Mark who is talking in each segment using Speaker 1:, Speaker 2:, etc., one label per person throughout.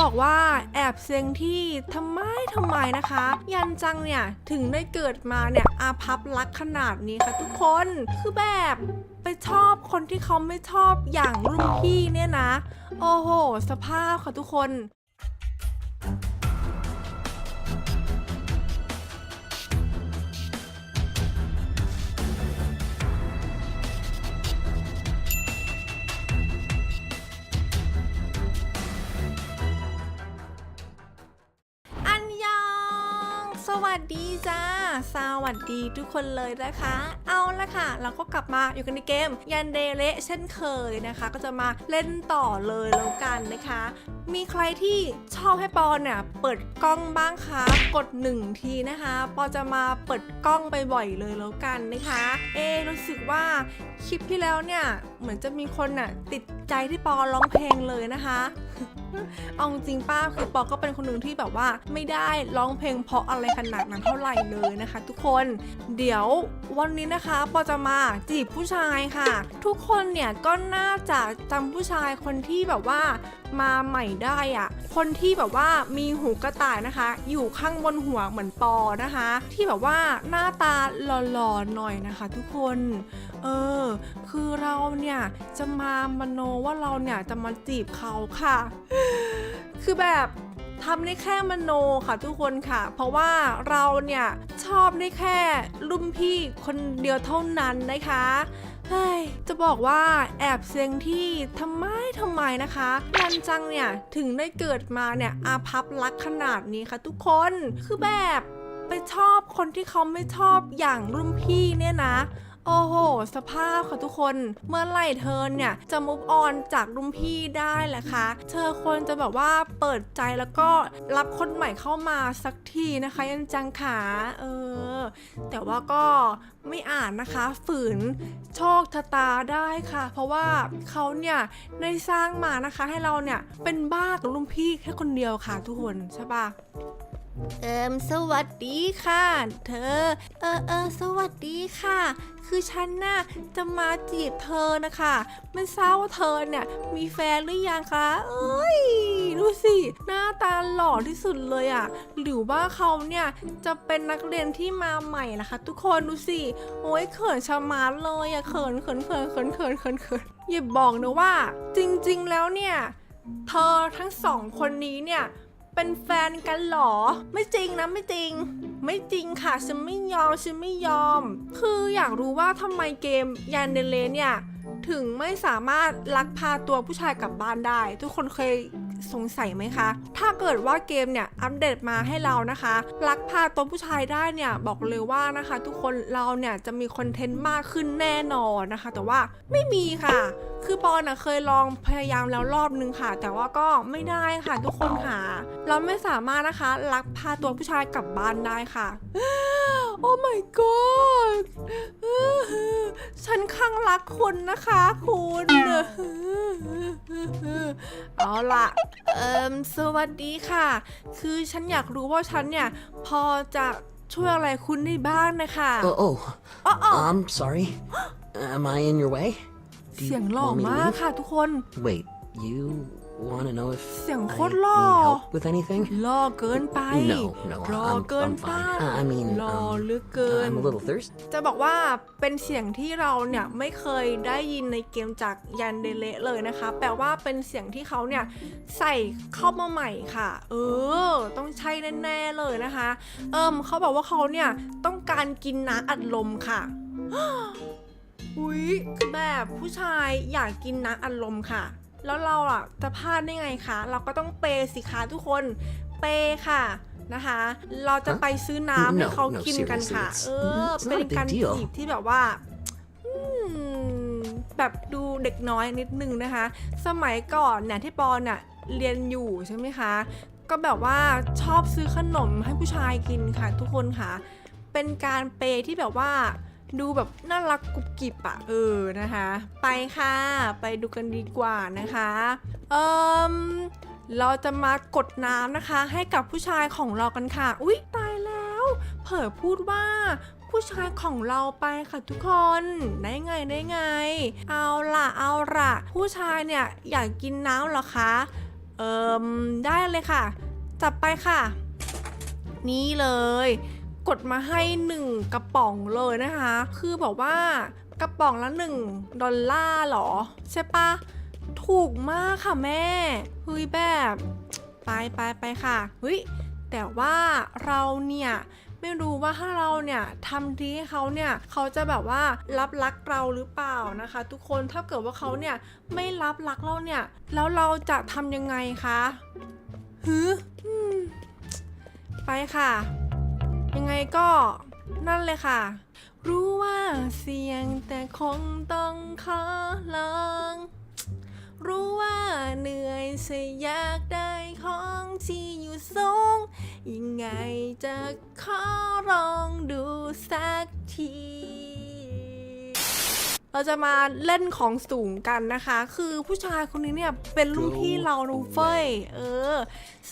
Speaker 1: บอกว่าแอบเซ็งที่ทำไมทำไมนะคะ ยันจังเนี่ยถึงได้เกิดมาเนี่ยอาภัพรักขนาดนี้ค่ะทุกคนคือแบบไปชอบคนที่เขาไม่ชอบอย่างรุ่นพี่เนี่ยนะ โอ้โห สภาพค่ะทุกคน วัสดีจ้า สวัสดีทุกคนเลยนะคะ เอาละค่ะ เราก็กลับมาอยู่กันในเกม ยันเดเลเช่นเคยนะคะ ก็จะมาเล่นต่อเลยแล้วกันนะคะ มีใครที่ชอบให้ปอนเนี่ยเปิดกล้องบ้างคะกดหนึ่งทีนะคะ ปอจะมาเปิดกล้องไปบ่อยเลยแล้วกันนะคะ เอรู้สึกว่าคลิปที่แล้วเนี่ยเหมือนจะมีคนน่ะติดใจที่ปอร้องเพลงเลยนะคะ เอาจริงป้าคือปอก็เป็นคนหนึ่งที่แบบว่าไม่ได้ร้องเพลงเพราะอะไรขนาดนั้นเท่าไหร่เลยนะคะ ทุกคนเดี๋ยววันนี้นะคะปอจะมาจีบผู้ชายค่ะ ทุกคนเนี่ยก็น่าจะจำผู้ชายคนที่แบบว่ามาใหม่ได้อะคนที่แบบว่ามีหูกระต่ายนะคะ อยู่ข้างบนหัวเหมือนปอนะคะ ที่แบบว่าหน้าตาหล่อๆหน่อยนะคะ ทุกคนเออคือเราเนี่ยจะมามโนว่าเราเนี่ยจะมาจีบเขาค่ะคือแบบทำได้แค่มโนค่ะทุกคนค่ะ เพราะว่าเราเนี่ยชอบได้แค่รุ่นพี่คนเดียวเท่านั้นนะคะเฮ้ยจะบอกว่าแอบเซ็งที่ทำไมทำไมนะคะยันจังเนี่ยถึงได้เกิดมาเนี่ยอาภัพรักขนาดนี้ค่ะทุกคนคือแบบไปชอบคนที่เขาไม่ชอบอย่างรุ่นพี่เนี่ยนะ โอ้โห สภาพค่ะทุกคน เมื่อไหร่เธอเนี่ย จะมุกออนจากรุ่นพี่ได้แหละคะ เธอควรจะแบบว่าเปิดใจแล้วก็รับคนใหม่เข้ามาสักทีนะคะ ยันจังขาเออ แต่ว่าก็ไม่อ่านนะคะ ฝืนโชคชะตาได้ค่ะ เพราะว่าเขาเนี่ยได้สร้างมานะคะให้เราเนี่ยเป็นบ้ากับรุ่นพี่แค่คนเดียวค่ะทุกคนใช่ปะ เอิมสวัสดีค่ะ เธอ เออเออสวัสดีค่ะ คือฉันน่ะจะมาจีบเธอนะคะ ไม่ทราบว่าเธอเนี่ยมีแฟนหรือยังคะ เอ้ย ดูสิ หน้าตาหล่อที่สุดเลยอะ่ะ หรือว่าเขาเนี่ยจะเป็นนักเรียนที่มาใหม่นะคะ ทุกคนดูสิ โอ้ยเขินชะมัดเลยอะเขินเขินเขินเขินเขินเขินเขินอย่าบอกนะว่า จริง ๆ แล้วเนี่ย เธอทั้งสองคนนี้เนี่ย เป็นแฟนกันหรอ ไม่จริงนะไม่จริง ไม่จริงค่ะฉันไม่ยอมฉันไม่ยอม คืออยากรู้ว่าทำไมเกมยานเดเลเนี่ยถึงไม่สามารถลักพาตัวผู้ชายกลับบ้านได้ ทุกคนเคย สงสัยไหมคะ ถ้าเกิดว่าเกมเนี่ยอัปเดตมาให้เรานะคะลักพาตัวผู้ชายได้เนี่ยบอกเลยว่านะคะ ทุกคนเราเนี่ยจะมีคอนเทนต์มากขึ้นแน่นอนนะคะ แต่ว่าไม่มีค่ะ คือปอนะเคยลองพยายามแล้วรอบนึงค่ะ แต่ว่าก็ไม่ได้ค่ะทุกคนค่ะ เราไม่สามารถนะคะลักพาตัวผู้ชายกลับบ้านได้ค่ะ โอ้ my god ฉันข้างรักคุณนะคะคุณเอาล่ะ เอิมสวัสดีค่ะ คือฉันอยากรู้ว่าฉันเนี่ย พอจะช่วยอะไรคุณได้บ้างนะคะ
Speaker 2: Oh, oh,
Speaker 1: อ๋ออ๋อ
Speaker 2: I'm sorry. Am I in your way? Do
Speaker 1: เสียง
Speaker 2: you
Speaker 1: หล่อ
Speaker 2: want me to
Speaker 1: มาก
Speaker 2: leave?
Speaker 1: ค่ะทุกคน
Speaker 2: Wait, you want to know if
Speaker 1: เสียง
Speaker 2: I
Speaker 1: โค
Speaker 2: need
Speaker 1: ตรหล่อ
Speaker 2: help with anything?
Speaker 1: หล่อเกินไป
Speaker 2: No, no,
Speaker 1: หล่อ
Speaker 2: I'm-
Speaker 1: เกิน
Speaker 2: I'm
Speaker 1: ไป
Speaker 2: fine. I mean,
Speaker 1: หล่อ
Speaker 2: um,
Speaker 1: เหลือเกิน
Speaker 2: I'm a little thirsty.
Speaker 1: จะบอกว่าเป็นเสียงที่เราเนี่ยไม่เคยได้ยินในเกมจากยันเดเลเลยนะคะ แปลว่าเป็นเสียงที่เขาเนี่ยใส่เข้ามาใหม่ค่ะ เออ ต้องใช่แน่ๆเลยนะคะ เอิมเขาบอกว่าเขาเนี่ยต้องการกินน้ำอัดลมค่ะ อุ๊ยคือแบบผู้ชายอยากกินน้ำอัดลมค่ะ แล้วเราอะจะพลาดได้ไงคะเราก็ต้องเปย์สิคะทุกคนเปย์ค่ะนะคะ เราจะไปซื้อน้ำให้
Speaker 2: No,
Speaker 1: เขา
Speaker 2: no,
Speaker 1: กินกันค่ะ
Speaker 2: seriously,
Speaker 1: เอ
Speaker 2: it's-
Speaker 1: อ
Speaker 2: it's not
Speaker 1: เป็น
Speaker 2: a big
Speaker 1: การ
Speaker 2: deal
Speaker 1: จีบที่แบบว่าอืมแบบดูเด็กน้อยนิดนึงนะคะ สมัยก่อนเนี่ยที่ปอนเนี่ยเรียนอยู่ใช่ไหมคะ ก็แบบว่าชอบซื้อขนมให้ผู้ชายกินค่ะทุกคนค่ะ เป็นการเปย์ที่แบบว่า ดูแบบน่ารักกุบกิบอะเออนะคะ ไปค่ะ ไปดูกันดีกว่านะคะเอิมเราจะมากดน้ำนะคะ ให้กับผู้ชายของเรากันค่ะ อุ๊ย ตายแล้ว เผลอพูดว่าผู้ชายของเราไปค่ะทุกคนได้ไงได้ไง เอาล่ะเอาล่ะ ผู้ชายเนี่ยอยากกินน้ำหรอคะเเอิมได้เลยค่ะ จับไปค่ะ นี่เลย กดมาให้หนึ่งกระป๋องเลยนะคะ คือบอกว่ากระป๋องละหนึ่งดอลลาร์หรอ ใช่ปะถูกมากค่ะแม่เฮ้ยแบบไปไปไปค่ะเฮ้ยแต่ว่าเราเนี่ยไม่รู้ว่าถ้าเราเนี่ยทำดีให้เขาเนี่ยเขาจะแบบว่ารับรักเราหรือเปล่านะคะ ทุกคนถ้าเกิดว่าเขาเนี่ยไม่รับรักเราเนี่ยแล้วเราจะทำยังไงคะหือไปค่ะ ยังไงก็นั่นเลยค่ะ รู้ว่าเสียงแต่คงต้องขอลองรู้ว่าเหนื่อยเสียอยากได้ของที่อยู่สูง ยังไงจะขอลองดูสักที เราจะมาเล่นของสูงกันนะคะ คือผู้ชายคนนี้เนี่ยเป็นรุ่นพี่เราดูเฟ้ยเออ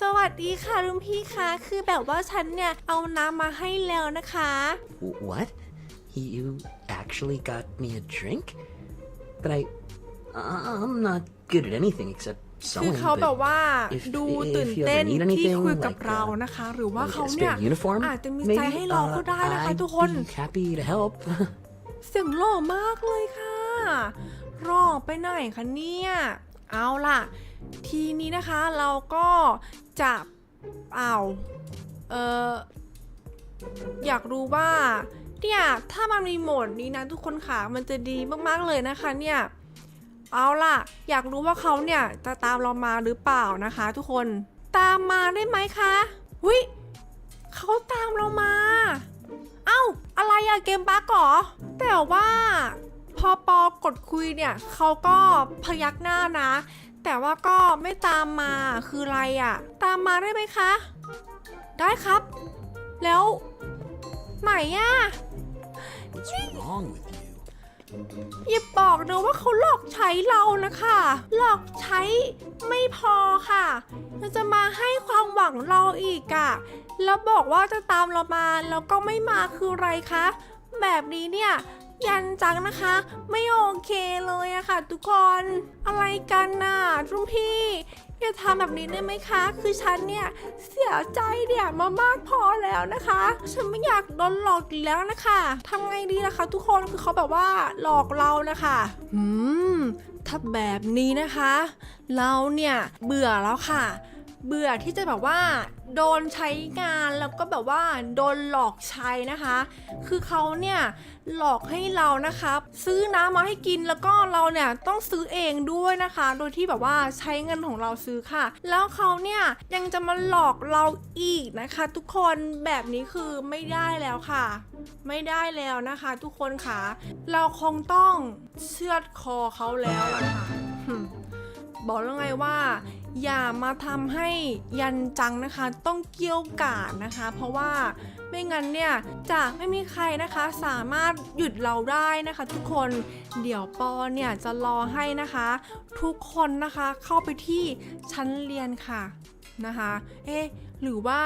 Speaker 1: สวัสดีค่ะรุ่นพี่คะคือแบบว่าฉันเนี่ยเอาน้ำมาให้แล้วนะคะ
Speaker 2: W- What? You actually got me a drink? But I. I'm not good at anything except
Speaker 1: คือ
Speaker 2: sewing.
Speaker 1: เขาแบบ
Speaker 2: But
Speaker 1: ว่า
Speaker 2: if-
Speaker 1: ดู
Speaker 2: if
Speaker 1: ตื่น
Speaker 2: you ever
Speaker 1: เต้น
Speaker 2: need
Speaker 1: ที่
Speaker 2: anything,
Speaker 1: คุยกับ
Speaker 2: like,
Speaker 1: เรา
Speaker 2: uh,
Speaker 1: นะคะ หรือว่า
Speaker 2: like
Speaker 1: เขา
Speaker 2: a
Speaker 1: เนี่ย
Speaker 2: spare uniform,
Speaker 1: อาจจะมี
Speaker 2: maybe?
Speaker 1: ใจให้เราก็
Speaker 2: Uh,
Speaker 1: ได้นะคะ
Speaker 2: I'd
Speaker 1: ทุกคน เสียงหล่อมากเลยค่ะรอไปไหนคะเนี่ยเอาล่ะ ทีนี้นะคะเราก็จะเอาเอออยากรู้ว่าเนี่ยถ้ามันมีโหมดนี้นะทุกคนค่ะมันจะดีมากๆเลยนะคะเนี่ยเอาล่ะ อยากรู้ว่าเขาเนี่ยจะตามเรามาหรือเปล่านะคะ ทุกคนตามมาได้ไหมคะวิเขาตามเรามา เอ้า อะไรอะเกมบั๊กเหรอ แต่ว่าพอปอกดคุยเนี่ยเขาก็พยักหน้านะ แต่ว่าก็ไม่ตามมาคืออะไรอะตามมาได้ไหมคะ ได้ครับ แล้วไหนอะ
Speaker 3: What's wrong with?
Speaker 1: อย่าบอกนะว่าเขาหลอกใช้เรานะคะ หลอกใช้ไม่พอค่ะยังจะมาให้ความหวังเราอีกอะแล้วบอกว่าจะตามเรามาแล้วก็ไม่มาคืออะไรคะ แบบนี้เนี่ยยันจังนะคะ ไม่โอเคเลยอะค่ะ ทุกคนอะไรกันน่ะรุ่นพี่ อย่าทำแบบนี้ได้ไหมคะ คือฉันเนี่ยเสียใจเนี่ยมามากพอแล้วนะคะ ฉันไม่อยากโดนหลอกอีกแล้วนะคะทำไงดีล่ะคะ ทุกคนคือเขาแบบว่าหลอกเรานะคะอืมถ้าแบบนี้นะคะ เราเนี่ยเบื่อแล้วค่ะ เบื่อที่จะแบบว่า โดนใช้งานแล้วก็แบบว่าโดนหลอกใช้นะคะ คือเขาเนี่ยหลอกให้เรานะคะซื้อน้ำมาให้กินแล้วก็เราเนี่ยต้องซื้อเองด้วยนะคะ โดยที่แบบว่าใช้เงินของเราซื้อค่ะ แล้วเขาเนี่ยยังจะมาหลอกเราอีกนะคะ ทุกคนแบบนี้คือไม่ได้แล้วค่ะ ไม่ได้แล้วนะคะ ทุกคนค่ะ เราคงต้องเชือดคอเขาแล้วล่ะค่ะ บอกแล้วไงว่า อย่ามาทำให้ยันจังนะคะ ต้องเกี่ยวกาดนะคะ เพราะว่าไม่งั้นเนี่ยจะไม่มีใครนะคะสามารถหยุดเราได้นะคะ ทุกคนเดี๋ยวปอเนี่ยจะรอให้นะคะ ทุกคนนะคะเข้าไปที่ชั้นเรียนค่ะนะคะ เอ๊ะหรือว่า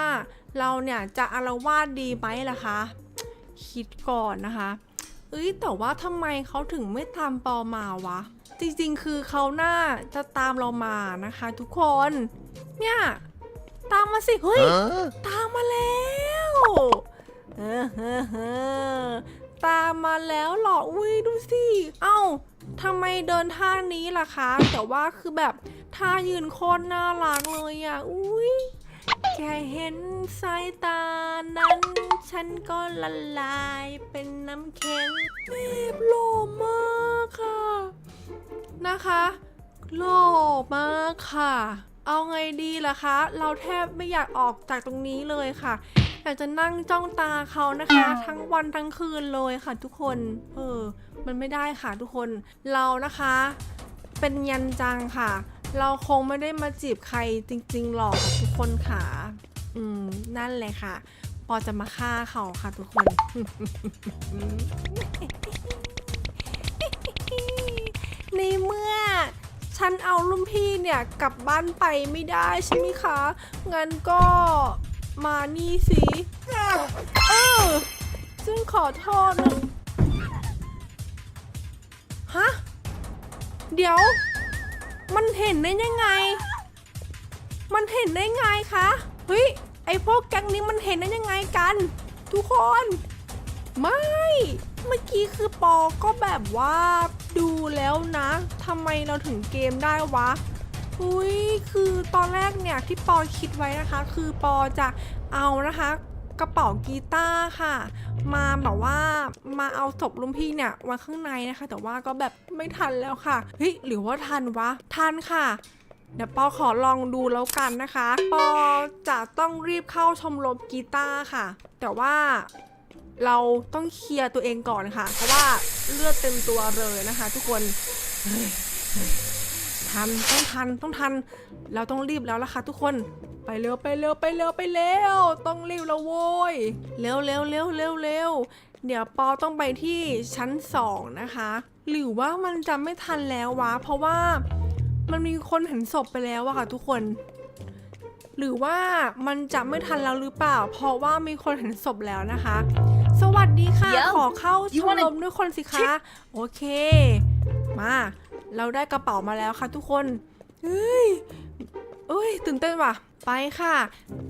Speaker 1: เราเนี่ยจะอารวาสดีไหมล่ะคะ คิดก่อนนะคะ เอ้ยแต่ว่าทำไมเขาถึงไม่ตามปอมาวะ จริงๆ คือเขาน่าจะตามเรามานะคะทุกคน เนี่ย ตามมาสิ เฮ้ย
Speaker 3: Huh?
Speaker 1: ตามมาแล้วเออเฮ้อเฮ้อตามมาแล้วเหรอ อุ้ยดูสิ เอ้าทำไมเดินท่านี้ล่ะคะ แต่ว่าคือแบบท่ายืนโคตรน่ารักเลยอะ อุ้ยแค่เห็นสายตานั้น ฉันก็ละลายเป็นน้ำแข็งเบบหล่อมากค่ะ นะคะหล่มากค่ะ เอาไงดีล่ะคะ เราแทบไม่อยากออกจากตรงนี้เลยค่ะ อยากจะนั่งจ้องตาเขานะคะ ทั้งวันทั้งคืนเลยค่ะทุกคน เออ มันไม่ได้ค่ะทุกคน เรานะคะ เป็นยันจังค่ะ เราคงไม่ได้มาจีบใครจริง ๆ หรอกค่ะทุกคนค่ะ อืม นั่นแหละค่ะ ปอจะมาฆ่าเขาค่ะทุกคน ในเมื่อ ฉันเอารุ่นพี่เนี่ยกลับบ้านไปไม่ได้ใช่ไหมคะ งั้นก็มานี่สิเออซึ่งขอโทษนะฮะ เดี๋ยว มันเห็นได้ยังไง มันเห็นได้ไงคะ เฮ้ย ไอพวกแก๊งนี้มันเห็นได้ยังไงกัน ทุกคน ไม่ เมื่อกี้คือปอก็แบบว่าดูแล้วนะทำไมเราถึงเกมได้วะอุ้ยคือตอนแรกเนี่ยที่ปอคิดไว้นะคะ คือปอจะเอานะคะกระเป๋ากีตาร์ค่ะ มาแบบว่ามาเอาศพลุงพี่เนี่ยไว้ข้างในนะคะ แต่ว่าก็แบบไม่ทันแล้วค่ะเฮ้ยหรือว่าทันวะทันค่ะเดี๋ยวปอขอลองดูแล้วกันนะคะ ปอจะต้องรีบเข้าชมรมกีตาร์ค่ะ แต่ว่า เราต้องเคลียร์ตัวเองก่อนค่ะ เพราะว่าเลือดเต็มตัวเลยนะคะ ทุกคนทันต้องทันต้องทัน เราต้องรีบแล้วล่ะค่ะทุกคนไปเร็วไปเร็วไปเร็วไปเร็วต้องรีบแล้วโว้ยเร็วเร็วเร็วเร็วเร็วเดี๋ยวปอต้องไปที่ชั้นสองนะคะ หรือว่ามันจะไม่ทันแล้ววะ เพราะว่ามันมีคนเห็นศพไปแล้วอะค่ะทุกคน หรือว่ามันจะไม่ทันแล้วหรือเปล่า เพราะว่ามีคนเห็นศพแล้วนะคะ สวัสดีค่ะ
Speaker 4: เดี๋ยว
Speaker 1: ขอเข้าช
Speaker 4: you
Speaker 1: ม
Speaker 4: wanna
Speaker 1: รมด้วยคนสิคะ โอเค มา เราได้กระเป๋ามาแล้วค่ะทุกคนเฮ้ยเอ้ย ตื่นเต้นว่ะ ไปค่ะ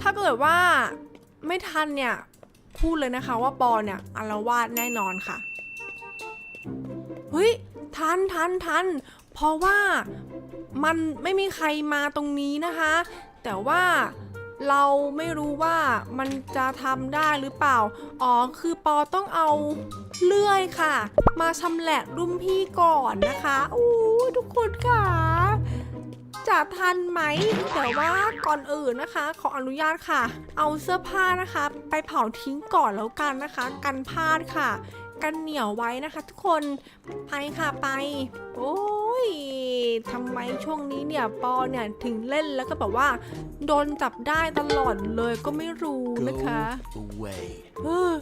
Speaker 1: ถ้าเกิดว่าไม่ทันเนี่ย พูดเลยนะคะว่าปอเนี่ยอารวาสแน่นอนค่ะ เฮ้ย ทันทันทัน เพราะว่ามันไม่มีใครมาตรงนี้นะคะ แต่ว่า เราไม่รู้ว่ามันจะทำได้หรือเปล่า อ๋อ คือปอต้องเอาเลื่อยค่ะ มาชำแหละรุ่มพี่ก่อนนะคะโอ้ทุกคนค่ะจะทันไหม แต่ว่าก่อนอื่นนะคะ ขออนุญาตค่ะ เอาเสื้อผ้านะคะ ไปเผาทิ้งก่อนแล้วกันนะคะ กันพลาดค่ะ กันเหนียวไว้นะคะ ทุกคนไปค่ะไป โอ้ยทำไมช่วงนี้เนี่ยปอเนี่ยถึงเล่นแล้วก็แบบว่า โดนจับได้ตลอดเลยก็ไม่รู้นะคะ
Speaker 3: Go away.
Speaker 1: เออ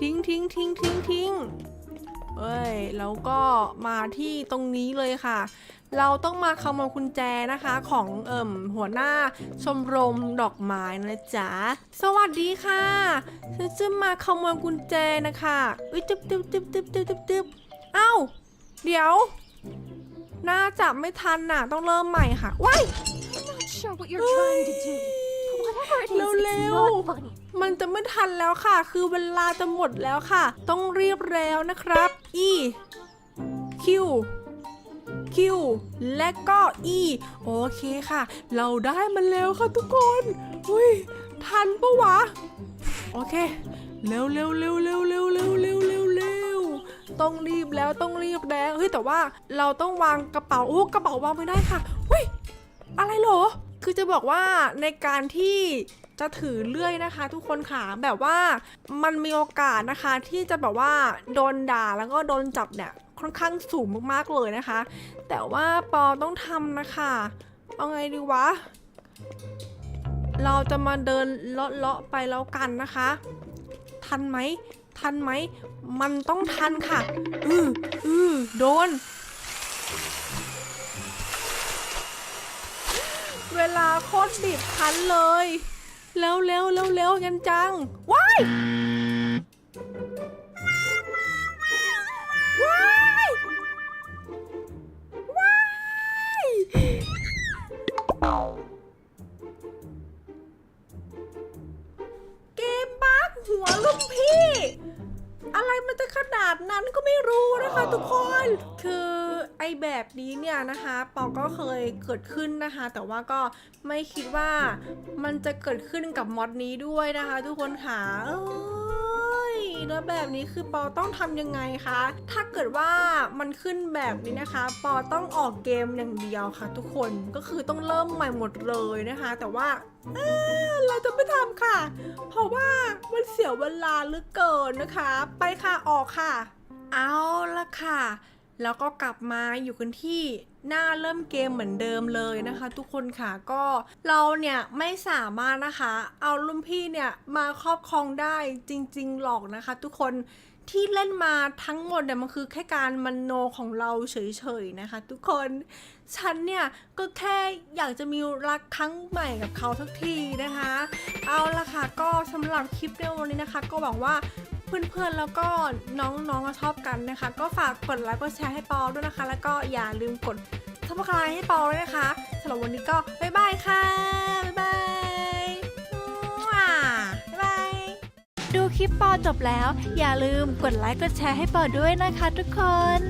Speaker 1: ทิ้งทิ้งทิ้งทิ้งทิ้ง เอ้ยแล้วก็มาที่ตรงนี้เลยค่ะ เราต้องมาขโมยกุญแจนะคะของเอิ่มหัวหน้าชมรมดอกไม้นะจ๊ะ สวัสดีค่ะฉันจะมาขโมยกุญแจนะคะอุ้ยจึ๊บจึ๊บจึ๊บจึ๊บจึ๊บจึ๊บจึ๊บเอ้า เดี๋ยว น่าจะไม่ทันน่ะ ต้องเริ่มใหม่ค่ะว้าย
Speaker 4: I'm not sure what you're trying to do. But whatever it is, it's
Speaker 1: เร็ว
Speaker 4: not funny.
Speaker 1: ๆมันจะไม่ทันแล้วค่ะ คือเวลาจะหมดแล้วค่ะ ต้องรีบแล้วนะครับ E Q Q และก็ E โอเคค่ะ เราได้มันแล้วค่ะทุกคนอุ้ยทันปะวะ โอเค เร็วเร็วเร็วเร็วเร็วเร็วเร็วเร็วเร็วต้องรีบแล้วต้องรีบแล้วเฮ้ยแต่ว่าเราต้องวางกระเป๋า โอ้กระเป๋าวางไม่ได้ค่ะเฮ้ยอะไรเหรอ คือจะบอกว่าในการที่จะถือเลื่อยนะคะ ทุกคนค่ะแบบว่ามันมีโอกาสนะคะที่จะแบบว่าโดนด่าแล้วก็โดนจับเนี่ยค่อนข้างสูงมากๆเลยนะคะ แต่ว่าปอต้องทำนะคะเอาไงดีวะ เราจะมาเดินเลาะๆไปแล้วกันนะคะ ทันไหมทันไหม มันต้องทันค่ะ อืออือโดน เวลาโคตรบีบคั้นเลยเร็วเร็วเร็วเร็วกันจัง ว้ายว้ายว้ายเกมบักหัวลุงพี่ อะไรมันจะขนาดนั้นก็ไม่รู้นะคะทุกคน คือไอแบบนี้เนี่ยนะคะปอก็เคยเกิดขึ้นนะคะ แต่ว่าก็ไม่คิดว่ามันจะเกิดขึ้นกับมอดนี้ด้วยนะคะ ทุกคนค่ะเอ้ยแล้วแบบนี้คือปอต้องทำยังไงคะ ถ้าเกิดว่ามันขึ้นแบบนี้นะคะ ปอต้องออกเกมอย่างเดียวค่ะ ทุกคน ก็คือต้องเริ่มใหม่หมดเลยนะคะ แต่ว่าเเราจะไม่ทำค่ะ สียเวลาหลือเกินนะคะ ไปค่ะออกค่ะ เอาละค่ะ แล้วก็กลับมาอยู่กันที่หน้าเริ่มเกมเหมือนเดิมเลยนะคะ ทุกคนค่ะก็เราเนี่ยไม่สามารถนะคะ เอารุ่นพี่เนี่ยมาครอบครองได้จริง ๆ หรอกนะคะ ทุกคน ที่เล่นมาทั้งหมดเนี่ยมันคือแค่การมโนของเราเฉยๆนะคะ ทุกคนฉันเนี่ยก็แค่อยากจะมีรักครั้งใหม่กับเขาสักทีนะคะ เอาละค่ะก็สำหรับคลิปในวันนี้นะคะ ก็หวังว่าเพื่อนๆแล้วก็น้องๆชอบกันนะคะ ก็ฝากกดไลค์กดแชร์ให้ปอด้วยนะคะ แล้วก็อย่าลืมกดซับสไครต์ให้ปอด้วยนะคะสำหรับวันนี้ก็บ๊ายบายค่ะบ๊ายบาย ลิปปอจบแล้ว อย่าลืมกดไลค์กดแชร์ให้ปอด้วยนะคะทุกคน